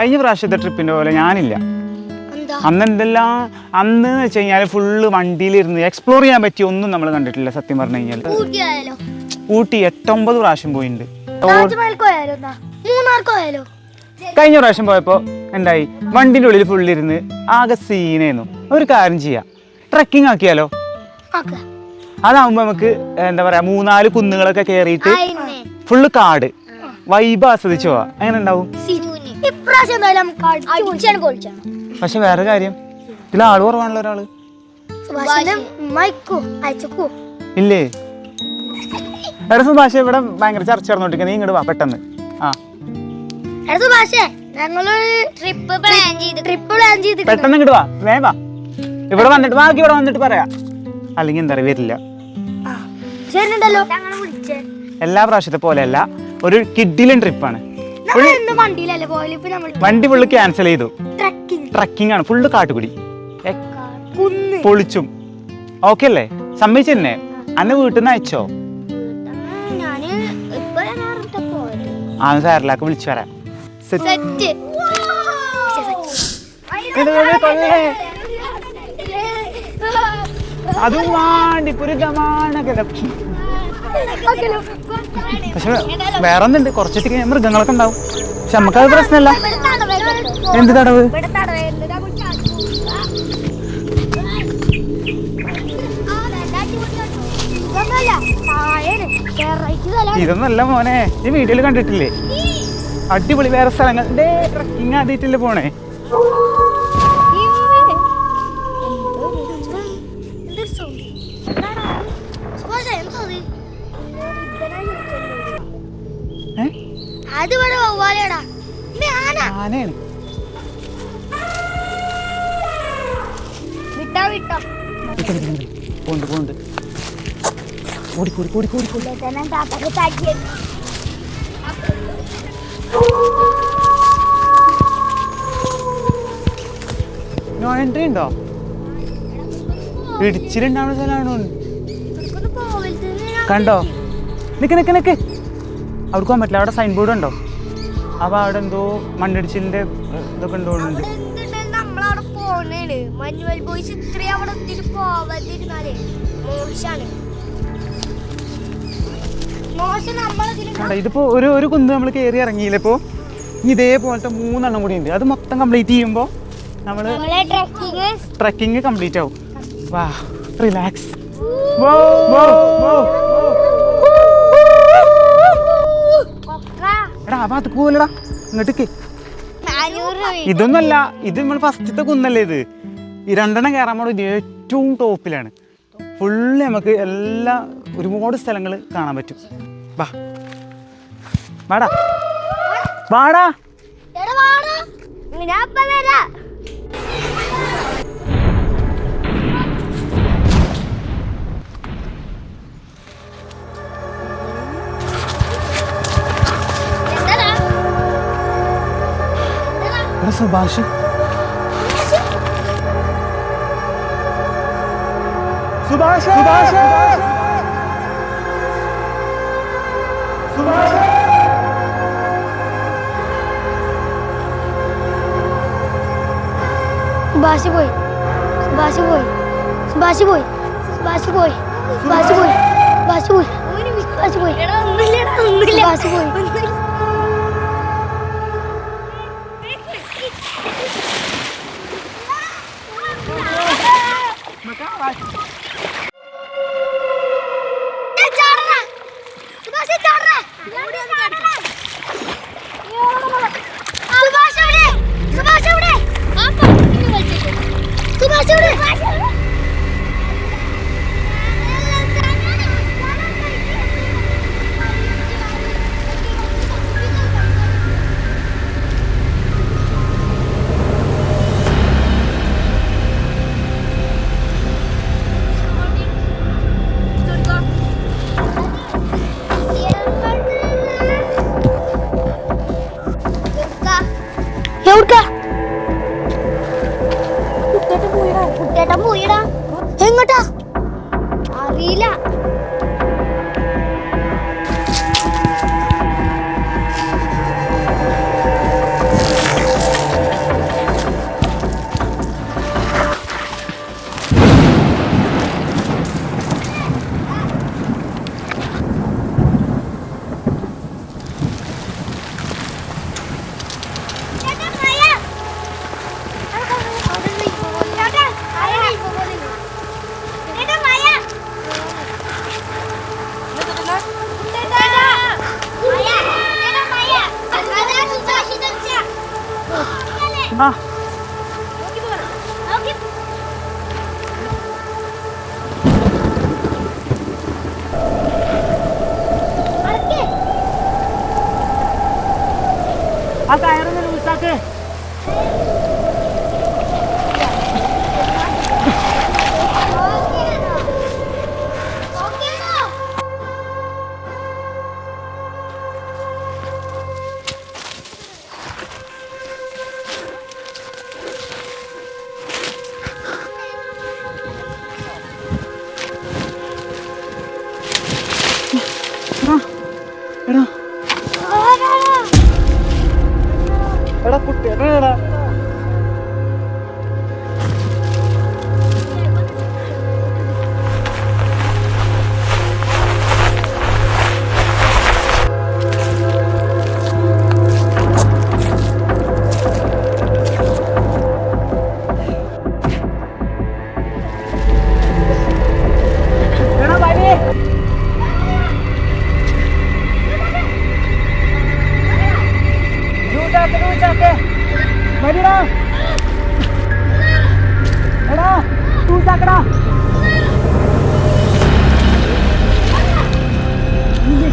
കഴിഞ്ഞ പ്രാവശ്യത്തെ ട്രിപ്പിന്റെ പോലെ ഞാനില്ല. അന്ന് എന്തെല്ലാം അന്ന് എന്ന് വെച്ച് കഴിഞ്ഞാൽ ഫുള്ള് വണ്ടിയിലിരുന്ന് എക്സ്പ്ലോർ ചെയ്യാൻ പറ്റിയ ഒന്നും നമ്മൾ കണ്ടിട്ടില്ല സത്യം പറഞ്ഞു കഴിഞ്ഞാൽ ഊട്ടി എട്ടൊമ്പത് പ്രാവശ്യം പോയിട്ടുണ്ട് കഴിഞ്ഞ പ്രാവശ്യം പോയപ്പോൾ എന്തായി? വണ്ടിന്റെ ഉള്ളിൽ ഫുള്ളിരുന്ന് ആകെ സീനായിരുന്നു ഒരു കാര്യം ചെയ്യാം. ട്രക്കിംഗ് ആക്കിയാലോ? അതാവുമ്പോ അതാവുമ്പോൾ നമുക്ക് എന്താ പറയാ മൂന്നാൽ കുന്നുകളൊക്കെ കയറിയിട്ട് അയന്നെ ഫുള്ള് കാട്. വൈബ് ആസ്വദിച്ചു പോവാ. അങ്ങനെ ഉണ്ടാവും? ഇപ്രാവശ്യം എന്തായാലും നമുക്ക് അടിച്ചാണ് പൊളിച്ചാണ് പക്ഷെ വേറെ കാര്യം. ഇതിൽ ആൾ കുറവാണല്ലോ ഒരാൾ. സുഭാഷിനും മൈക്കോ അയച്ചക്കോ. ഇല്ലേ? എടാ സുഭാഷ് ഇവിടെ ഭയങ്കര ചർച്ച നടന്നുകൊണ്ടിരിക്കുന്നത് നീ ഇങ്ങോട്ട് വാ പെട്ടെന്ന്. ആ. എടാ സുഭാഷേ ഞങ്ങളൊരു ട്രിപ്പ് പ്ലാൻ ചെയ്ത് ട്രിപ്പ് പ്ലാൻ ചെയ്ത് പെട്ടെന്ന് ഇങ്ങോട്ട് വാ. വേ വാ. ഇവിടെ വന്നിട്ട് ബാക്കി ഇവിടെ വന്നിട്ട് പറയാ. അല്ലെങ്കിൽ എന്താ പറയുക വരില്ല. ശരിണ്ടല്ലോ വിളിച്ചേ. എല്ലാ പ്രാവശ്യത്തെ പോലെയല്ല ഒരു കിഡിലും ട്രിപ്പാണ് വണ്ടി ഫുള്ള് ക്യാൻസൽ ചെയ്തു. ട്രക്കിംഗ് ആണ്. ഫുള്ള് കാട്ടുകുടി. പൊളിച്ചും. ഓക്കെ അല്ലേ? സമ്മതിച്ചെന്നെ അന്ന് വീട്ടിൽ നിന്ന് അയച്ചോ ആ സാറിലാക്ക് വിളിച്ചു വരാം അതും വാണ്ടി മാണ്ടി കിടക്കും പക്ഷെ വേറെ ഒന്നുണ്ട് കുറച്ചിട്ട് മൃഗങ്ങളൊക്കെ ഉണ്ടാവും. പക്ഷെ നമുക്കത് പ്രശ്നമല്ല. എന്ത് തടവ്? ഇതൊന്നല്ല മോനെ. ഈ വീഡിയോയിൽ കണ്ടിട്ടില്ലേ? അടിപൊളി വേറെ സ്ഥലങ്ങൾ. ട്രക്കിങ് ആദ്യമായിട്ടല്ലേ പോണേ. ആനയാണ്. പോണ്ട് പോണ്ട്. ഓടി കൂടി കൂടി കൂടി കൂടി നോ എൻട്രി ഉണ്ടോ? ഇടിച്ചിലുണ്ടാവുന്ന സ്ഥലമാണോ കണ്ടോ? നിക്ക് നിക്ക് നിക്ക്. അവിടെ പോകാൻ പറ്റില്ല. അവിടെ സൈൻ ബോർഡ് ഉണ്ടോ? അപ്പൊ അവിടെ എന്തോ മണ്ണിടിച്ചിലിന്റെ ഇതൊക്കെ ഉണ്ടോണ്ട് നമ്മളവിടെ പോണേണ്. മഞ്ഞുവൽ ബോയ്സ് ഇത്രയും അവിടെ ഒത്തിരി പോവാതിരുന്നാലേ മോശാണ്. ഇതിപ്പോ ഒരു ഒരു കുന്ന് നമ്മൾ കയറി ഇറങ്ങിയില്ല ഇപ്പോ? ഇനി ഇതേപോലത്തെ മൂന്നെണ്ണം കൂടി ഉണ്ട്. അത് മൊത്തം കംപ്ലീറ്റ് ചെയ്യുമ്പോൾ നമ്മൾ ട്രക്കിംഗ് കംപ്ലീറ്റ് ആവും. വാ റിലാക്സ് വോ വോ വോ. എടാ ആ ഭാഗത്ത് പോവല്ലടാ. ഇങ്ങോട്ടേക്ക് രൂപ. ഇതൊന്നല്ല ഇത് നമ്മൾ ഫസ്റ്റത്തെ കുന്നല്ലേ ഇത്? ഈ രണ്ടെണ്ണം കയറാൻ പോണത് ഏറ്റവും ടോപ്പിലാണ്. ഫുള്ള് നമുക്ക് എല്ലാ ഒരുപാട് സ്ഥലങ്ങൾ കാണാൻ പറ്റും. വാ. വാടാ. വാടാ. ഞാൻ അപ്പ വരാ എടാ സുഭാഷ് സുഭാഷ് സുഭാഷ് സുഭാഷ് സുഭാഷ് പോയി സുഭാഷ് പോയി സുഭാഷ് പോയി സുഭാഷ് പോയി സുഭാഷ് പോയി സുഭാഷ് പോയി സുഭാഷ് പോയി സുഭാഷ് എവിടെ സുഭാഷ് എവിടെ उड़ क्या 哈、啊。എടാ. എടാ കുട്ടി എടാ എടാ എടാ വരി ലൂസാക്ക് ലൂസാക്ക് വരിടാ എടാ ലൂസാക്കടാ എടാ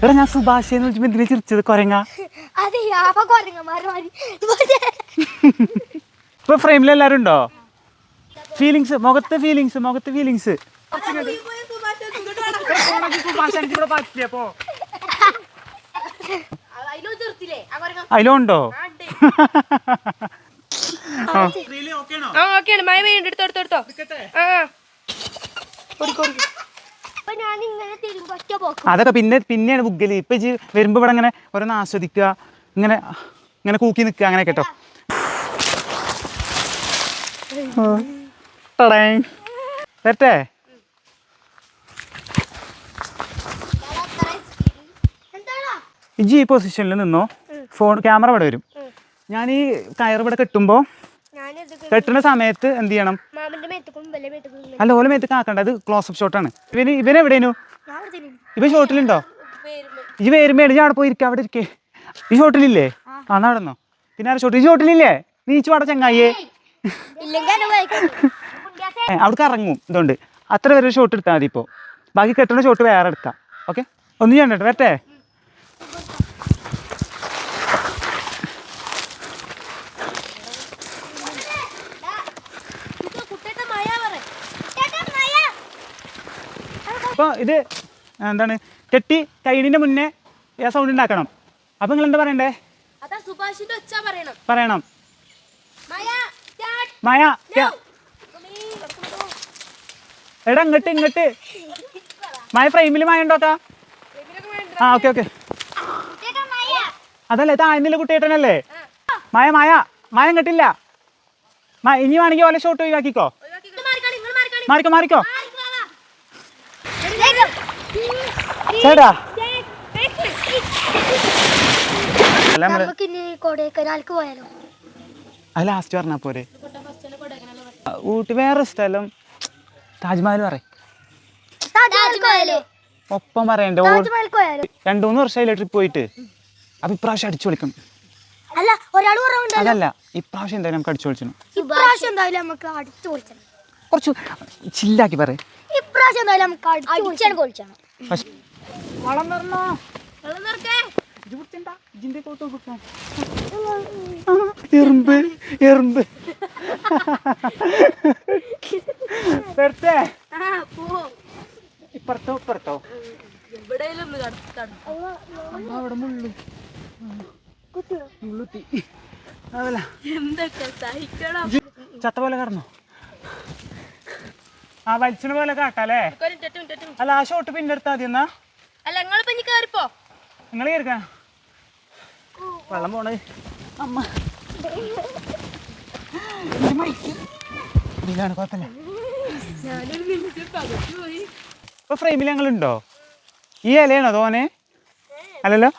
എടാ ഞാൻ സുഭാഷ് എന്ന് വിളിച്ചപ്പോ എന്തിനാ ചിരിച്ചത്? കൊരങ്ങ. അതെ അപ്പൊ കൊരങ്ങന്മാര് മാറി ഇപ്പൊ ഫ്രെയിമിൽ എല്ലാരും ഉണ്ടോ? ഫീലിങ്സ് മുഖത്തെ ഫീലിങ്സ് മുഖത്തെ ഫീലിങ്സ് അതിലുണ്ടോ? ആ ഓക്കെയാണ് മഴ പെയ്യുണ്ട് എടുത്തോ എടുത്തോ എടുത്തോ. ആ ആ. അപ്പൊ ഞാൻ ഇങ്ങനെ തിരുമ്പി ഒറ്റ പോക്കും. അതൊക്കെ പിന്നെ പിന്നെയാണ് ബുക്കൽ ഇപ്പൊ ഇജ്ജ് വരുമ്പോ ഇവിടെ ഇങ്ങനെ ഓരോന്ന് ആസ്വദിക്കുക ഇങ്ങനെ ഇങ്ങനെ കൂക്കി നിൽക്കുക അങ്ങനെ കേട്ടോ. വരട്ടെ? ഇജ്ജി ഈ പൊസിഷനിൽ നിന്നോ? ഫോൺ ക്യാമറ ഇവിടെ വരും. ഞാൻ ഈ കയർ ഇവിടെ കെട്ടുമ്പോൾ കെട്ടുന്ന സമയത്ത് എന്ത് ചെയ്യണം? അല്ല ഓല മേത്ത് കാക്കണ്ട അത് ക്ലോസ് അപ്പ് ഷോട്ടാണ് ഇവന്. ഇവൻ ഷോട്ടിലുണ്ടോ ഈ വരുമ്പേട് ഞാൻ അവിടെ പോയി ഇരിക്കുക അവിടെ ഇരിക്കേ. ഈ ഷോട്ടിലില്ലേ ആ. നിന്നോ പിന്നെ ആരെ ഷോട്ടിൽ ഈ ഷോട്ടിലില്ലേ നീച്ചു പാട. ഏ, അവിടേക്ക് ഇറങ്ങും ഇതുകൊണ്ട്. അത്ര വരെ ഷോട്ട് എടുത്താൽ മതി ഇപ്പോൾ ബാക്കി കെട്ടണ ഷോട്ട് വേറെ എടുക്കാം. ഓക്കെ ഒന്നും ചെയ്യണ്ട വരട്ടെ ഇത് കുട്ടിയുടെ മഴ പറ. കുട്ടിയുടെ മഴ. അപ്പോൾ ഇത് എന്താണ് കെട്ടി കഴിഞ്ഞതിന്റെ മുന്നേ സൗണ്ട് ഉണ്ടാക്കണം. അപ്പോൾ നിങ്ങൾ എന്താ പറയണ്ടേ പറയണം. മയ എടാ ഇങ്ങോട്ട് ഇങ്ങോട്ട്. മയ ഫ്രെയിമിൽ മയ ഉണ്ടോ ആ ഓക്കെ ഓക്കെ. അതല്ലേ താഴ്ന്നില്ല കുട്ടിയേട്ടനല്ലേ? മായ മായ മായ ഇങ്ങോട്ടില്ല. ഇനി വേണമെങ്കിൽ ഓല ഷോട്ട് ഒഴിവാക്കിക്കോ. മാറിക്കോ മാറിക്കോ. ചേട്ടാ. അല്ല നമ്മൾ നമുക്ക് ഇനി കൊടൈക്കനാൽക്ക് പോയാലോ? അത് ലാസ്റ്റ് പറഞ്ഞാ പോരെ. ആ, ഊട്ടി വേറെ സ്ഥലം. താജ്മഹൽ പറയും. താജ്മഹൽക്ക് പോയാലോ ഒപ്പം പറയണ്ടേ ഓ താജ്മഹൽക്ക് പോയാലോ? രണ്ടു മൂന്ന് വർഷമായില്ലേ ട്രിപ്പ് പോയിട്ട്. അപ്പൊ ഇപ്രാവശ്യം അടിച്ചു വിളിക്കണം അല്ല ഒരാൾ കുറവുണ്ട് അതല്ല ഇപ്രാവശ്യം എന്തായാലും നമുക്ക് അടിച്ചു വിളിച്ചു ഇപ്രാവശ്യം എന്തായാലും നമുക്ക് അടിച്ചു പൊളിച്ചണം കുറച്ച് ചില്ലാക്കി പറ ഇപ്രാവശ്യം എന്തായാലും നമുക്ക് അടിച്ചാണ് പൊളിച്ചണം വളം എറുമ്പ് എറുമ്പ്. പോ. ഇപ്പുറത്തോ ഇപ്പുറത്തോ. അവിടെ മുള്ളു. മുള്ളുത്തി. അതല്ല. എന്തൊക്കെ സഹിക്കണം. ചത്ത പോലെ കടന്നോ? ആ വലിച്ചിന് പോലെ കാട്ടാലേ അല്ല ആ ഷോട്ട് പിന്നെ എടുത്താൽ മതി എന്നാ. അല്ല നിങ്ങളിപ്പോ ഇനി കേറിപ്പോ. നിങ്ങൾ കേൾക്കാം വെള്ളം പോണേ. അമ്മ. ഇതിലാണ് കുഴപ്പമില്ല. ഇപ്പൊ ഫ്രെയിമിൽ ഞങ്ങളുണ്ടോ? ഈ ഇലയാണോ തോനെ അല്ലല്ലോ?